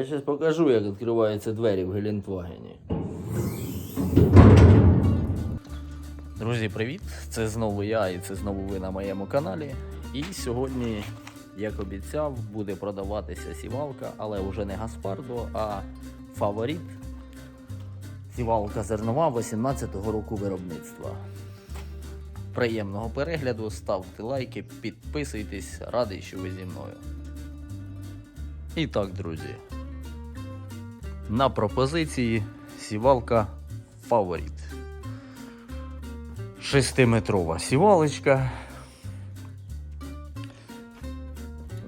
Я зараз покажу, як відкриваються двері в Гелендвагені. Друзі, привіт! Це знову я і це знову ви на моєму каналі. І сьогодні, як обіцяв, буде продаватися сівалка, але вже не Гаспардо, а фаворит. Сівалка зернова 18-го року виробництва. Приємного перегляду, ставте лайки, підписуйтесь, радий, що ви зі мною. І так, друзі. На пропозиції сівалка Фаворит. Шестиметрова сівалочка.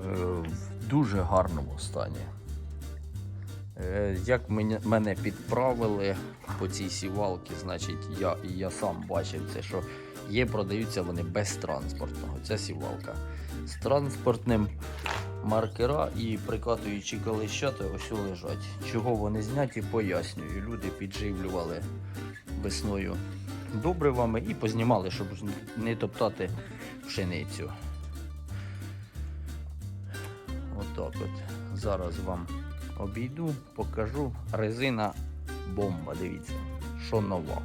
Е, В дуже гарному стані. Е, Як мене, підправили по цій сівалці, значить я я сам бачив це, що є, продаються вони без транспортного. Ця сівалка. З транспортним маркера і прикатуючи колищата ось лежать. Чого вони зняті, пояснюю. Люди підживлювали весною добривами і познімали, щоб не топтати пшеницю. Отак от. Зараз вам обійду, покажу. Резина бомба, дивіться, що нова.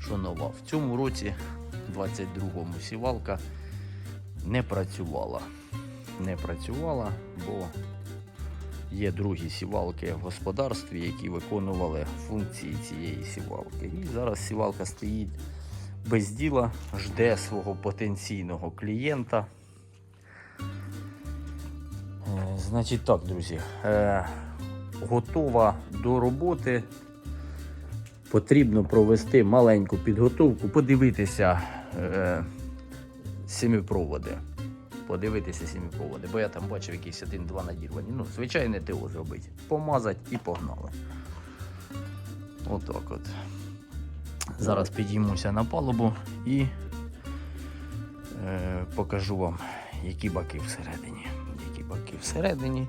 Що нова. В цьому році, 22-му, сівалка не працювала. Не працювала, бо є другі сівалки в господарстві, які виконували функції цієї сівалки. І зараз сівалка стоїть без діла, жде свого потенційного клієнта. Е, Значить так, друзі, е, готова до роботи. Потрібно провести маленьку підготовку, подивитися е, сіміпроводи. Подивитися сіміпроводи, бо я там бачив якісь один-два надірвані. Ну, звичайне ТО зробити. Помазати і погнали. Отак от. Зараз підіймуся на палубу і е, покажу вам, які баки всередині. Які баки всередині.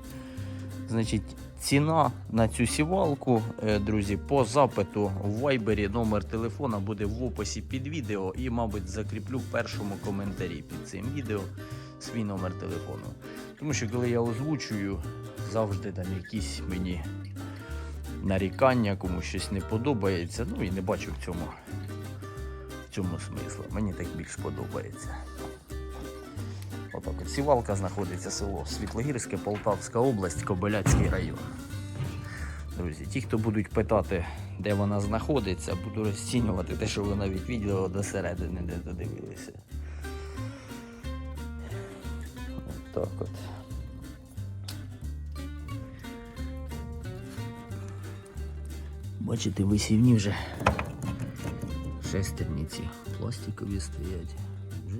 Значить, ціна на цю сівалку, е, друзі, по запиту в вайбері номер телефона буде в описі під відео і, мабуть, закріплю в першому коментарі під цим відео свій номер телефону. Тому що коли я озвучую, завжди там якісь мені нарікання, кому щось не подобається. Ну і не бачу в цьому, в цьому смисла. Мені так більш подобається. От сівалка знаходиться село Світлогірське, Полтавська область, Кобиляцький район. Друзі, ті, хто будуть питати, де вона знаходиться, буду розцінювати те, що ви навіть відео до середини не додивилися. От так от. Бачите, висівні вже шестерниці пластикові стоять.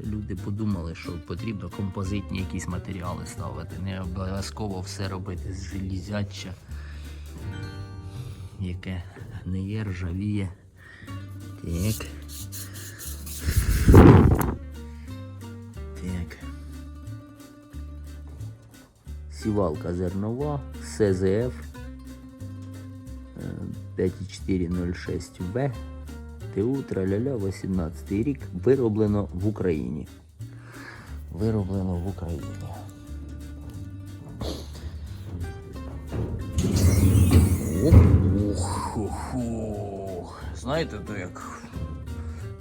Люди подумали, що потрібно композитні якісь матеріали ставити. Не обов'язково все робити з железяча, яке гниє, ржавіє. Так. Так. Сівалка зернова, СЗФ 5406В. ТУ траляля 18 рік вироблено в Україні. Вироблено в Україні. Ох, ох, ох. Знаєте, то як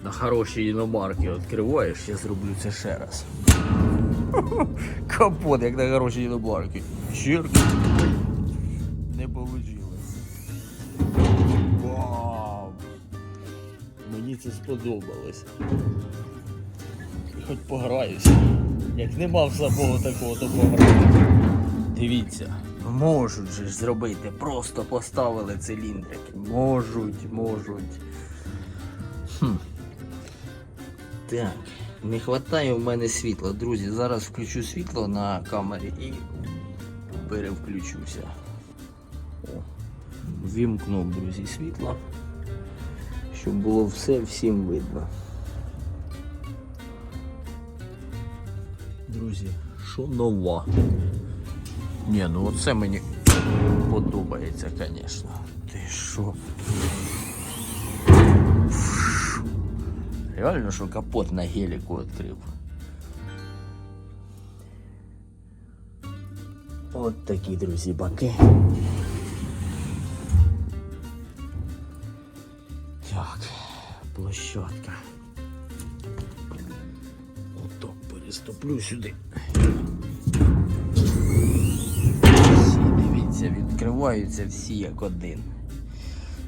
на хорошій іномарки відкриваєш, я зроблю це ще раз. Капот, як на хорошій іномарки. Черт. Не вийшло. Це сподобалось. Хоч пограюся. Як нема в самого такого, то пограю. Дивіться, можуть же зробити, просто поставили циліндрики. Можуть, можуть. Хм. Так, не вистачає в мене світла. Друзі, зараз включу світло на камері і перевключуся. Вімкнув, друзі, світло щоб було все всім видно. Друзі, що нова? Ні, ну оце мені подобається, звісно. Ти що? Реально, що капот на геліку відкрив. От такі, друзі, баки. Площадка. Отак переступлю сюди. Всі, дивіться, відкриваються всі як один.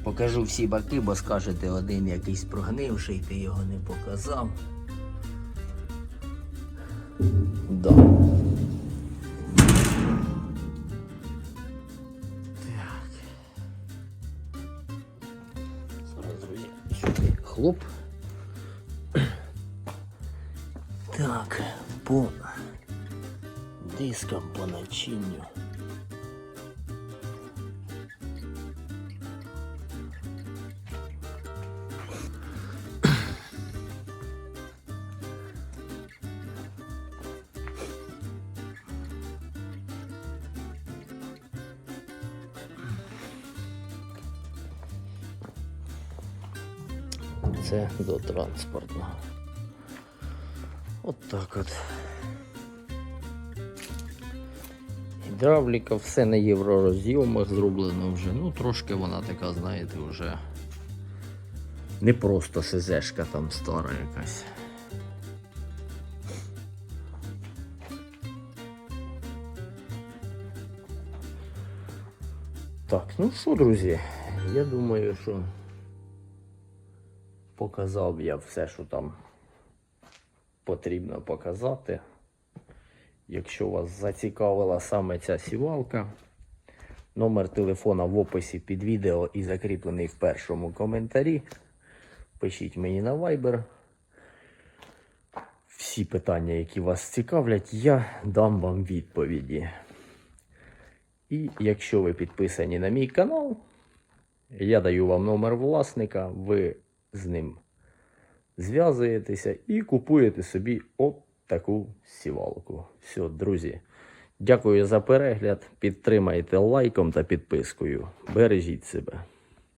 Покажу всі баки, бо скажете, один якийсь прогнивший, ти його не показав. Да. Хлоп. Так, по дискам, по начинню. Це до транспортного. От так от. Гідравліка, все на євророзйомах зроблено вже. Ну, трошки вона така, знаєте, вже не просто СЗшка там стара якась. Так, ну що, друзі, я думаю, що показав я все, що там потрібно показати. Якщо вас зацікавила саме ця сівалка, номер телефона в описі під відео і закріплений в першому коментарі. Пишіть мені на Viber. Всі питання, які вас цікавлять, я дам вам відповіді. І якщо ви підписані на мій канал, я даю вам номер власника, ви з ним зв'язуєтеся і купуєте собі от таку сівалку. Все, друзі. Дякую за перегляд. Підтримайте лайком та підпискою. Бережіть себе.